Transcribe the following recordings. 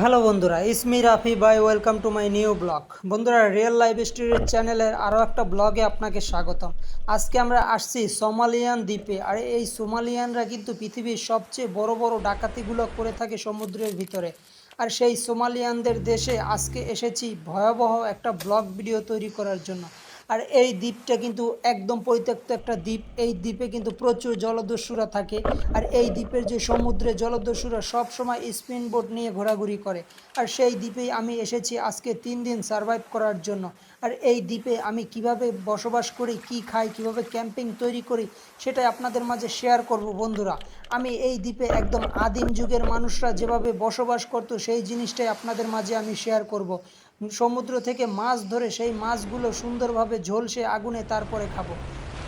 Hello বন্ধুরা ইসমি Rafi by, welcome to my new blog. বন্ধুরা, real life স্টোরির চ্যানেলের আরও একটা ব্লগে আপনাকে স্বাগতম। আজকে আমরা আসছি সোমালিয়ান দ্বীপে। আর, এই সোমালিয়ানরা কিন্তু পৃথিবীর সবচেয়ে বড় বড় ডাকাতিগুলো করে থাকে সমুদ্রের ভিতরে। আর সেই সোমালিয়ানদের দেশে আজকে এসেছি ভয়াবহ একটা ব্লগ ভিডিও তৈরি করার জন্য। আর এই দ্বীপটা কিন্তু একদম পরিত্যক্ত একটা দ্বীপ। এই দ্বীপে কিন্তু প্রচুর জলদস্যুরা থাকে। আর এই দ্বীপের যে সমুদ্রে জলদস্যুরা সব সময় স্পিন বোট নিয়ে ঘোরাঘুরি করে। আর সেই দ্বীপেই আমি এসেছি আজকে তিন দিন সারভাইভ করার জন্য। আর এই দ্বীপে আমি কীভাবে বসবাস করি, কি খাই, কীভাবে ক্যাম্পিং তৈরি করি, সেটাই আপনাদের মাঝে শেয়ার করব বন্ধুরা। আমি এই দ্বীপে একদম আদিম যুগের মানুষরা যেভাবে বসবাস করতো, সেই জিনিসটাই আপনাদের মাঝে আমি শেয়ার করব। সমুদ্র থেকে মাছ ধরে সেই মাছগুলো সুন্দরভাবে ঝলসে আগুনে তারপরে খাব।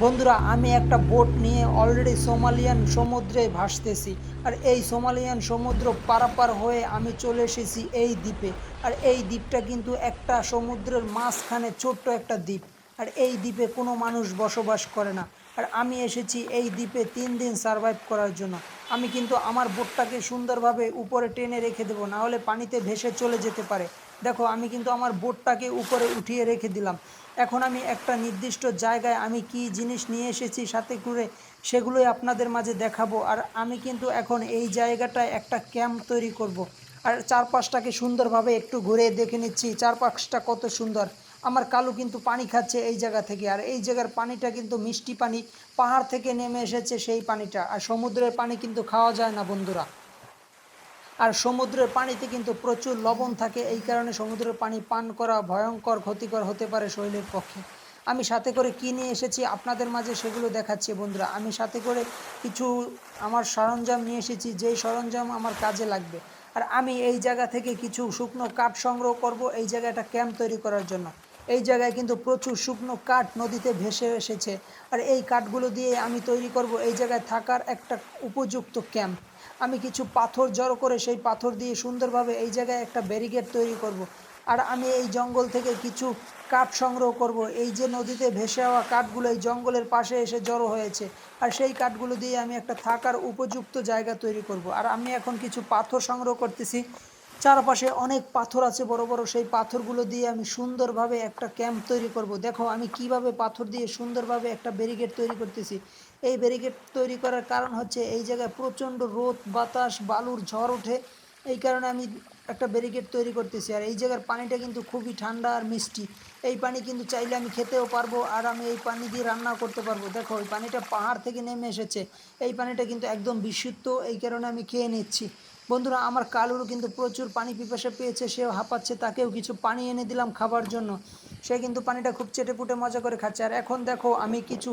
বন্ধুরা, আমি একটা বোট নিয়ে অলরেডি সোমালিয়ান সমুদ্রে ভাসতেছি। আর এই সোমালিয়ান সমুদ্র পারাপার হয়ে আমি চলে এসেছি এই দ্বীপে। আর এই দ্বীপটা কিন্তু একটা সমুদ্রের মাঝখানে ছোট্ট একটা দ্বীপ। আর এই দ্বীপে কোনো মানুষ বসবাস করে না। আর আমি এসেছি এই দ্বীপে তিন দিন সারভাইভ করার জন্য। আমি কিন্তু আমার বোটটাকে সুন্দরভাবে উপরে টেনে রেখে দেবো, নাহলে পানিতে ভেসে চলে যেতে পারে। দেখো, আমি কিন্তু আমার বোটটাকে উপরে উঠিয়ে রেখে দিলাম। এখন আমি একটা নির্দিষ্ট জায়গায় আমি কি জিনিস নিয়ে এসেছি সাথে করে সেগুলোই আপনাদের মাঝে দেখাবো। আর আমি কিন্তু এখন এই জায়গাটায় একটা ক্যাম্প তৈরি করব। আর চারপাশটাকে সুন্দরভাবে একটু ঘুরে দেখে নিচ্ছি। চারপাশটা কত সুন্দর। আমার কালু কিন্তু পানি খাচ্ছে এই জায়গা থেকে। আর এই জায়গার পানিটা কিন্তু মিষ্টি পানি। পাহাড় থেকে নেমে এসেছে সেই পানিটা। আর সমুদ্রের পানি কিন্তু খাওয়া যায় না, বন্ধুরা। আর সমুদ্রের পানিতে কিন্তু প্রচুর লবণ থাকে। এই কারণে সমুদ্রের পানি পান করা ভয়ঙ্কর, ক্ষতিকর হতে পারে শরীরের পক্ষে। আমি সাথে করে কী নিয়ে এসেছি আপনাদের মাঝে সেগুলো দেখাচ্ছি বন্ধুরা। আমি সাথে করে কিছু আমার সরঞ্জাম নিয়ে এসেছি, যেই সরঞ্জাম আমার কাজে লাগবে। আর আমি এই জায়গা থেকে কিছু শুকনো কাঠ সংগ্রহ করব এই জায়গায় একটা ক্যাম্প তৈরি করার জন্য। এই জায়গায় কিন্তু প্রচুর শুকনো কাঠ নদীতে ভেসে এসেছে। আর এই কাঠগুলো দিয়ে আমি তৈরি করব এই জায়গায় থাকার একটা উপযুক্ত ক্যাম্প। আমি কিছু পাথর জড়ো করে সেই পাথর দিয়ে সুন্দরভাবে এই জায়গায় একটা ব্যারিকেড তৈরি করব। আর আমি এই জঙ্গল থেকে কিছু কাঠ সংগ্রহ করব। এই যে নদীতে ভেসে হওয়া কাঠগুলো এই জঙ্গলের পাশে এসে জড়ো হয়েছে। আর সেই কাঠগুলো দিয়ে আমি একটা থাকার উপযুক্ত জায়গা তৈরি করব। আর আমি এখন কিছু পাথর সংগ্রহ করতেছি। চারপাশে অনেক পাথর আছে বড় বড়। সেই পাথরগুলো দিয়ে আমি সুন্দরভাবে একটা ক্যাম্প তৈরি করব। দেখো আমি কীভাবে পাথর দিয়ে সুন্দরভাবে একটা ব্যারিকেড তৈরি করতেছি। এই ব্যারিকেড তৈরি করার কারণ হচ্ছে এই জায়গায় প্রচণ্ড রোদ, বাতাস, বালুর ঝড় ওঠে। এই কারণে আমি একটা ব্যারিকেড তৈরি করতেছি। আর এই জায়গার পানিটা কিন্তু খুবই ঠান্ডা আর মিষ্টি। এই পানি কিন্তু চাইলে আমি খেতেও পারব আর আমি এই পানি দিয়ে রান্নাও করতে পারব। দেখো, এই পানিটা পাহাড় থেকে নেমে এসেছে। এই পানিটা কিন্তু একদম বিশুদ্ধ, এই কারণে আমি খেয়ে নিচ্ছি। বন্ধুরা, আমার কালুরও কিন্তু প্রচুর পানি পিপাসা পেয়েছে, সেও হাঁপাচ্ছে, তাকেও কিছু পানি এনে দিলাম খাবার জন্য। সে কিন্তু পানিটা খুব চেটে পুটে মজা করে খাচ্ছে। আর এখন দেখো আমি কিছু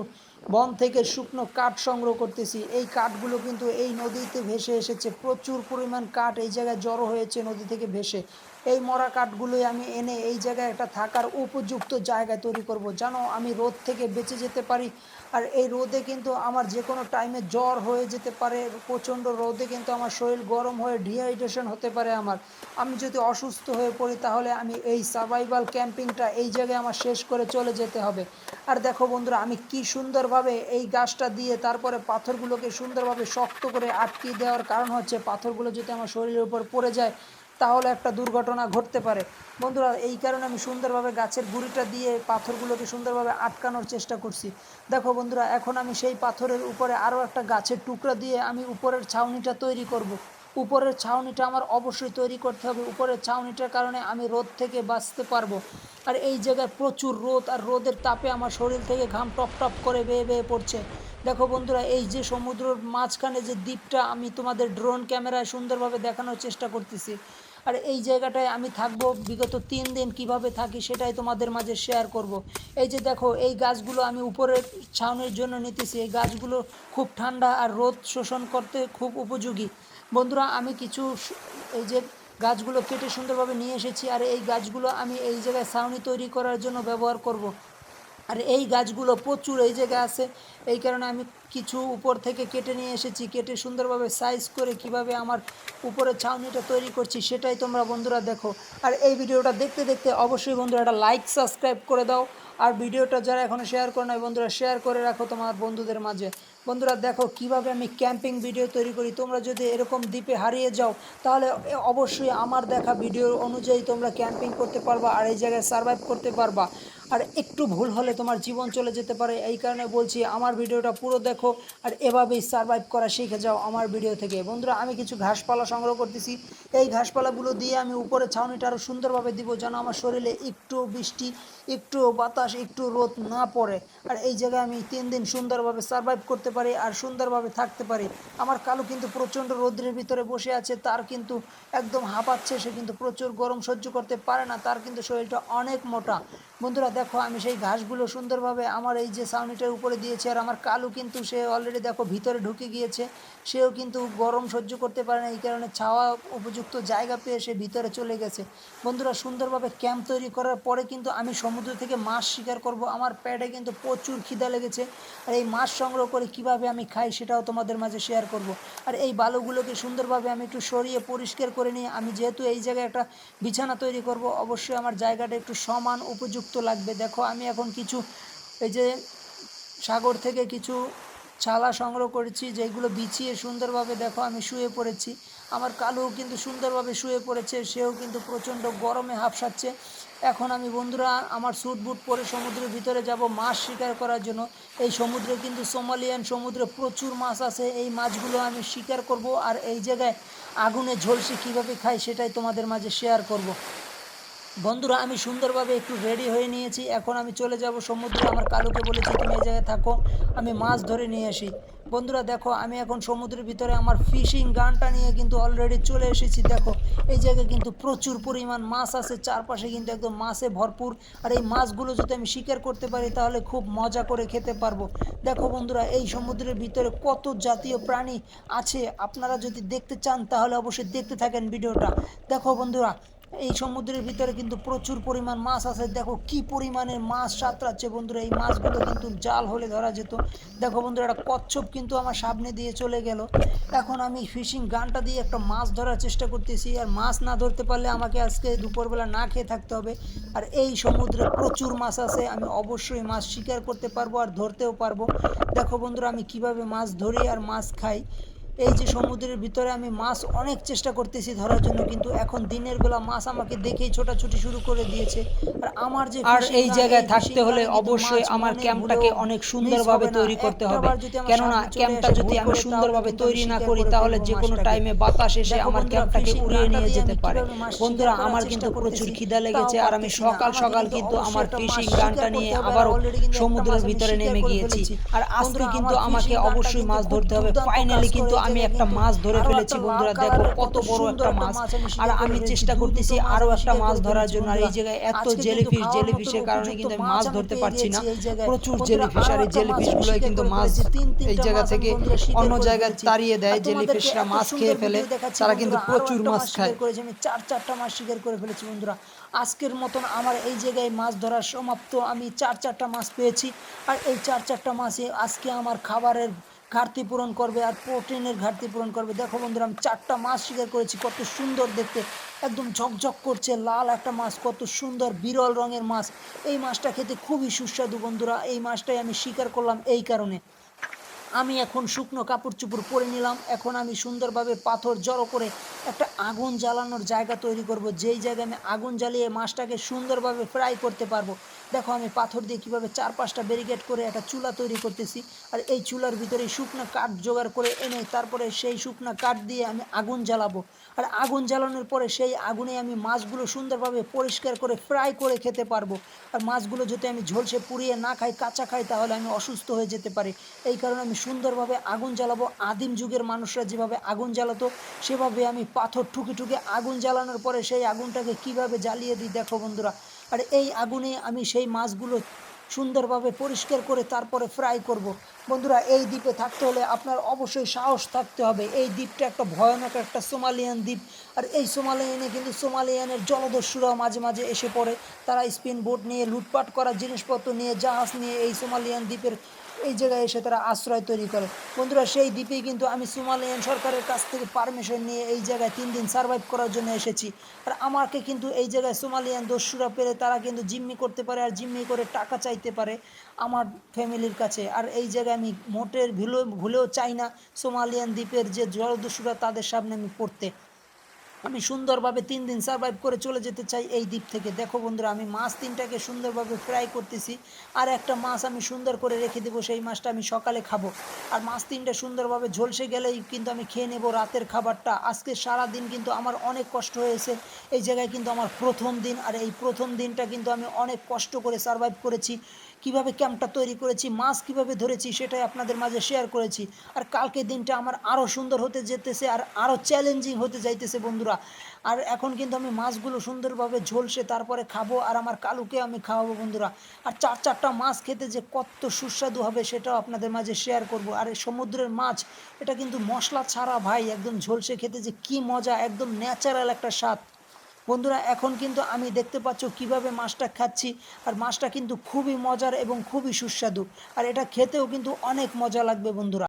বন থেকে শুকনো কাঠ সংগ্রহ করতেছি। এই কাঠগুলো কিন্তু এই নদীতে ভেসে এসেছে। প্রচুর পরিমাণ কাঠ এই জায়গায় জড়ো হয়েছে নদী থেকে ভেসে। এই মরা কাঠগুলোই আমি এনে এই জায়গায় একটা থাকার উপযুক্ত জায়গায় তৈরি করব। জানো আমি রোদ থেকে বেঁচে যেতে পারি। আর এই রোদে কিন্তু আমার যে কোনো টাইমে জ্বর হয়ে যেতে পারে, প্রচণ্ড রোদে কিন্তু আমার শরীর গরম হয়ে ডিহাইড্রেশন হতে পারে আমার। আমি যদি অসুস্থ হয়ে পড়ি তাহলে আমি এই সার্ভাইভাল ক্যাম্পিংটা এই জায়গায় আমার শেষ করে চলে যেতে হবে। আর দেখো বন্ধুরা, আমি কি সুন্দরভাবে এই গাছটা দিয়ে তারপরে পাথরগুলোকে সুন্দরভাবে শক্ত করে আটকিয়ে দেওয়ার কারণ হচ্ছে পাথরগুলো যদি আমার শরীরের উপর পড়ে যায় তাহলে একটা দুর্ঘটনা ঘটতে পারে। বন্ধুরা, এই কারণে আমি সুন্দরভাবে গাছের গুঁড়িটা দিয়ে পাথরগুলোকে সুন্দরভাবে আটকানোর চেষ্টা করছি। দেখো বন্ধুরা, এখন আমি সেই পাথরের উপরে আরও একটা গাছের টুকরা দিয়ে আমি উপরের ছাউনিটা তৈরি করব। উপরের ছাউনিটা আমার অবশ্যই তৈরি করতে হবে। উপরের ছাউনিটার কারণে আমি রোদ থেকে বাঁচতে পারব। আর এই জায়গায় প্রচুর রোদ, আর রোদের তাপে আমার শরীর থেকে ঘাম টপ টপ করে বেয়ে বেয়ে পড়ছে। দেখো বন্ধুরা, এই যে সমুদ্রর মাঝখানে যে দ্বীপটা আমি তোমাদের ড্রোন ক্যামেরায় সুন্দরভাবে দেখানোর চেষ্টা করতেছি। আর এই জায়গাটায় আমি থাকব, বিগত তিন দিন কীভাবে থাকি সেটাই তোমাদের মাঝে শেয়ার করব। এই যে দেখো, এই গাছগুলো আমি উপরের ছাউনির জন্য নিতেছি এই গাছগুলো খুব ঠান্ডা আর রোদ শোষণ করতে খুব উপযোগী বন্ধুরা, আমি কিছু এই যে গাছগুলো কেটে সুন্দরভাবে নিয়ে এসেছি, আর এই গাছগুলো আমি এই জায়গায় ছাউনি তৈরি করার জন্য ব্যবহার করব। আর এই গাছগুলো প্রচুর, এই জায়গায় আছে। এই কারণে আমি কিছু উপর থেকে কেটে নিয়ে এসেছি, কেটে সুন্দরভাবে সাইজ করে কীভাবে আমার উপরের ছাউনিটা তৈরি করছি সেটাই তোমরা বন্ধুরা দেখো। আর এই ভিডিওটা দেখতে দেখতে অবশ্যই বন্ধুরা একটা লাইক সাবস্ক্রাইব করে দাও। আর ভিডিওটা যারা এখনও শেয়ার করে নাই বন্ধুরা শেয়ার করে রাখো তোমার বন্ধুদের মাঝে। বন্ধুরা দেখো কীভাবে আমি ক্যাম্পিং ভিডিও তৈরি করি। তোমরা যদি এরকম দ্বীপে হারিয়ে যাও, তাহলে অবশ্যই আমার দেখা ভিডিও অনুযায়ী তোমরা ক্যাম্পিং করতে পারবা আর এই জায়গায় সার্ভাইভ করতে পারবা। আর একটু ভুল হলে তোমার জীবন চলে যেতে পারে। এই কারণে বলছি, আমার ভিডিওটা পুরো দেখো আর এভাবেই সার্ভাইভ করা শিখে যাও আমার ভিডিও থেকে। বন্ধুরা, আমি কিছু ঘাসপালা সংগ্রহ করতেছি। এই ঘাসপালাগুলো দিয়ে আমি উপরে ছাউনিটা আরও সুন্দরভাবে দিব যেন আমার শরীরে একটু বৃষ্টি, একটু বাতাস, একটু রোদ না পড়ে। আর এই জায়গায় আমি তিন দিন সুন্দরভাবে সার্ভাইভ করতে পারি আর সুন্দরভাবে থাকতে পারি। আমার কালু কিন্তু প্রচণ্ড রৌদ্রের ভিতরে বসে আছে, তার কিন্তু একদম হাঁপাচ্ছে, সে কিন্তু প্রচুর গরম সহ্য করতে পারে না, তার কিন্তু শরীরটা অনেক মোটা। বন্ধুরা দেখো, আমি সেই ঘাসগুলো সুন্দরভাবে আমার এই যে ছাউনিটার উপরে দিয়েছি, আর আমার কালু কিন্তু সে অলরেডি দেখো ভিতরে ঢুকে গিয়েছে। সেও কিন্তু গরম সহ্য করতে পারে না, এই কারণে ছাওয়া উপযুক্ত জায়গা পেয়ে সে ভিতরে চলে গেছে। বন্ধুরা, সুন্দরভাবে ক্যাম্প তৈরি করার পরে কিন্তু আমি সমুদ্র থেকে মাছ শিকার করব। আমার প্যাডে কিন্তু প্রচুর খিদা লেগেছে, আর এই মাছ সংগ্রহ করে কীভাবে আমি খাই সেটাও তোমাদের মাঝে শেয়ার করব। আর এই বালুগুলোকে সুন্দরভাবে আমি একটু সরিয়ে পরিষ্কার করে নিয়ে, আমি যেহেতু এই জায়গায় একটা বিছানা তৈরি করব, অবশ্যই আমার জায়গাটা একটু সমান উপযুক্ত লাগবে। দেখো, আমি এখন কিছু, এই যে সাগর থেকে কিছু ছালা সংগ্রহ করেছি, যেগুলো বিছিয়ে সুন্দরভাবে দেখো আমি শুয়ে পড়েছি। আমার কালু কিন্তু সুন্দরভাবে শুয়ে পড়েছে, সেও কিন্তু প্রচণ্ড গরমে হাঁপসাচ্ছে এখন আমি বন্ধুরা, আমার স্যুট বুট পরে সমুদ্রের ভিতরে যাব মাছ শিকার করার জন্য। এই সমুদ্রে কিন্তু সোমালিয়ান সমুদ্রে প্রচুর মাছ আছে, এই মাছগুলো আমি শিকার করব। আর এই জায়গায় আগুনে ঝলসি কীভাবে খাই সেটাই তোমাদের মাঝে শেয়ার করব। বন্ধুরা, আমি সুন্দরভাবে একটু রেডি হয়ে নিয়েছি। এখন আমি চলে যাব সমুদ্রে। আমার কালুকে বলেছি, তুমি এই জায়গায় থাকো, আমি মাছ ধরে নিয়ে আসি। বন্ধুরা, দেখো, আমি এখন সমুদ্রের ভিতরে আমার ফিশিং গানটা নিয়ে কিন্তু অলরেডি চলে এসেছি। দেখো, এই জায়গায় কিন্তু প্রচুর পরিমাণ মাছ আছে। চারপাশে কিন্তু একদম মাছে ভরপুর। আর এই মাছগুলো যদি আমি শিকার করতে পারি, তাহলে খুব মজা করে খেতে পারব। দেখো বন্ধুরা, এই সমুদ্রের ভিতরে কত জাতীয় প্রাণী আছে? আপনারা যদি দেখতে চান, তাহলে অবশ্যই দেখতে থাকেন ভিডিওটা। দেখো বন্ধুরা এই সমুদ্রের ভিতরে কিন্তু প্রচুর পরিমাণ মাছ আছে। দেখো কি পরিমাণের মাছ সাঁতরাচ্ছে বন্ধুরা। এই মাছগুলো কিন্তু জাল হলে ধরা যেত। দেখো বন্ধুরা, একটা কচ্ছপ কিন্তু আমার সামনে দিয়ে চলে গেল। এখন আমি ফিশিং গানটা দিয়ে একটা মাছ ধরার চেষ্টা করতেছি। আর মাছ না ধরতে পারলে আমাকে আজকে দুপুরবেলা না খেয়ে থাকতে হবে। আর এই সমুদ্রে প্রচুর মাছ আছে। আমি অবশ্যই মাছ শিকার করতে পারব আর ধরতেও পারব। দেখো বন্ধুরা, আমি কীভাবে মাছ ধরি আর মাছ খাই। এই যে সমুদ্রের ভিতরে আমি মাছ অনেক চেষ্টা করতেছি ধরার জন্য কিন্তু এখন দিনের বেলা মাছ আমাকে দেখেই ছোটাছুটি শুরু করে দিয়েছে। আর আমার যে আর এই জায়গায় থাকতে হলে অবশ্যই আমার ক্যাম্পটাকে অনেক সুন্দরভাবে তৈরি করতে হবে। কেননা ক্যাম্পটা যদি আমি সুন্দরভাবে তৈরি না করি তাহলে যে কোনো টাইমে বাতাস এসে আমার বন্ধুরা, ক্যাম্পটাকে উড়িয়ে নিয়ে যেতে পারে। বন্ধুরা আমার কিন্তু প্রচুর খিদা লেগেছে আর আমি সকাল সকাল কিন্তু আমার ফিশিং গানটা নিয়ে আবারও সমুদ্রের ভিতরে নেমে গিয়েছি। আর আজকে কিন্তু আমাকে অবশ্যই মাছ ধরতে হবে। ফাইনালি কিন্তু আমি একটা মাছ ধরে ফেলেছি বন্ধুরা দেখো কত বড় একটা মাছ। আর আমি চেষ্টা করতেছি আরও একটা মাছ ধরার জন্য। আর এই জায়গায় এত জেলিফিশ জেলিফিশের কারণে কিন্তু আমি মাছ ধরতে পারছি না। প্রচুর জেলিফিশ আর এই জেলিফিশগুলোই কিন্তু মাছ এই জায়গা থেকে অন্য জায়গায় তাড়িয়ে দেয় জেলিফিশরা মাছ খেয়ে ফেলে। তারা কিন্তু প্রচুর মাছ খায়। করেছি আমি চার চারটা মাছ শিকার করে ফেলেছি বন্ধুরা। আজকের মতন আমার এই জায়গায় মাছ ধরার সমাপ্ত। আমি চার চারটা মাছ পেয়েছি। আর এই চার চারটা মাছে আজকে আমার খাবারের ঘাটতি পূরণ করবে আর প্রোটিনের ঘাটতি পূরণ করবে। দেখো বন্ধুরা, আমি চারটা মাছ শিকার করেছি, কত সুন্দর দেখতে। একদম ঝকঝক করছে, লাল একটা মাছ, কত সুন্দর বিরল রঙের মাছ। এই মাছটা খেতে খুবই সুস্বাদু বন্ধুরা, এই মাছটাই আমি শিকার করলাম এই কারণে। আমি এখন শুকনো কাপড় চুপড় পরে নিলাম, এখন আমি সুন্দরভাবে পাথর জড়ো করে একটা আগুন জ্বালানোর জায়গা তৈরি করব। যেই জায়গায় আমি আগুন জ্বালিয়ে মাছটাকে সুন্দরভাবে ফ্রাই করতে পারব দেখো আমি পাথর দিয়ে কীভাবে চার পাঁচটা ব্যারিকেড করে একটা চুলা তৈরি করতেছি। আর এই চুলার ভিতরে শুকনো কাঠ জোগাড় করে এনে তারপরে সেই শুকনো কাঠ দিয়ে আমি আগুন জ্বালাবো। আর আগুন জ্বালানোর পরে সেই আগুনে আমি মাছগুলো সুন্দরভাবে পরিষ্কার করে ফ্রাই করে খেতে পারব। আর মাছগুলো যদি আমি ঝলসে পুড়িয়ে না খাই, কাঁচা খাই, তাহলে আমি অসুস্থ হয়ে যেতে পারি। এই কারণে আমি সুন্দরভাবে আগুন জ্বালাবো। আদিম যুগের মানুষরা যেভাবে আগুন জ্বালাতো, সেভাবে আমি পাথর ঠুকে ঠুকে আগুন জ্বালানোর পরে সেই আগুনটাকে কীভাবে জ্বালিয়ে দিই, দেখো বন্ধুরা। আর এই আগুনে আমি সেই মাছগুলো সুন্দরভাবে পরিষ্কার করে তারপরে ফ্রাই করব। বন্ধুরা, এই দ্বীপে থাকতে হলে আপনার অবশ্যই সাহস থাকতে হবে। এই দ্বীপটা একটা ভয়ানক একটা সোমালিয়ান দ্বীপ। আর এই সোমালিয়ানে কিন্তু সোমালিয়ানের জলদস্যুরাও মাঝে মাঝে এসে পড়ে। তারা স্পিন বোট নিয়ে লুটপাট করা জিনিসপত্র নিয়ে, জাহাজ নিয়ে এই সোমালিয়ান দ্বীপের এই জায়গায় এসে তারা আশ্রয় তৈরি করে। বন্ধুরা, সেই দ্বীপে কিন্তু আমি সোমালিয়ান সরকারের কাছ থেকে পারমিশন নিয়ে এই জায়গায় তিন দিন সার্ভাইভ করার জন্য এসেছি। আর আমাকে কিন্তু এই জায়গায় সোমালিয়ান দস্যুরা পেরে তারা কিন্তু জিম্মি করতে পারে আর জিম্মি করে টাকা চাইতে পারে আমার ফ্যামিলির কাছে। আর এই জায়গায় আমি মোটের ভুলেও ভুলেও চাই না সোমালিয়ান দ্বীপের যে জলদস্যুরা তাদের সামনে আমি পড়তে। আমি সুন্দরভাবে তিন দিন সার্ভাইভ করে চলে যেতে চাই এই দ্বীপ থেকে। দেখো বন্ধুরা, আমি মাছ তিনটাকে সুন্দরভাবে ফ্রাই করতেছি, আর একটা মাছ আমি সুন্দর করে রেখে দেবো, সেই মাছটা আমি সকালে খাব। আর মাছ তিনটা সুন্দরভাবে ঝলসে গেলেই কিন্তু আমি খেয়ে নেব রাতের খাবারটা। আজকে সারা দিন কিন্তু আমার অনেক কষ্ট হয়েছে, এই জায়গায় কিন্তু আমার প্রথম দিন, আর এই প্রথম দিনটা কিন্তু আমি অনেক কষ্ট করে সার্ভাইভ করেছি। কীভাবে ক্যাম্পটা তৈরি করেছি, মাছ কীভাবে ধরেছি সেটাই আপনাদের মাঝে শেয়ার করেছি। আর কালকে দিনটা আমার আরও সুন্দর হতে যেতেছে আর আরও চ্যালেঞ্জিং হতে যাইতেছে বন্ধুরা। আর এখন কিন্তু আমি মাছগুলো সুন্দরভাবে ঝলসে তারপরে খাব আর আমার কালুকে আমি খাওয়াবো বন্ধুরা। আর চার চারটা মাছ খেতে যে কত সুস্বাদু হবে সেটাও আপনাদের মাঝে শেয়ার করব। আর এই সমুদ্রের মাছ, এটা কিন্তু মশলা ছাড়া ভাই একদম ঝলসে খেতে যে কি মজা, একদম ন্যাচারাল একটা স্বাদ। বন্ধুরা, এখন কিন্তু আমি দেখতে পাচ্ছ কীভাবে মাছটা খাচ্ছি। আর মাছটা কিন্তু খুবই মজার এবং খুবই সুস্বাদু। আর এটা খেতেও কিন্তু অনেক মজা লাগবে বন্ধুরা।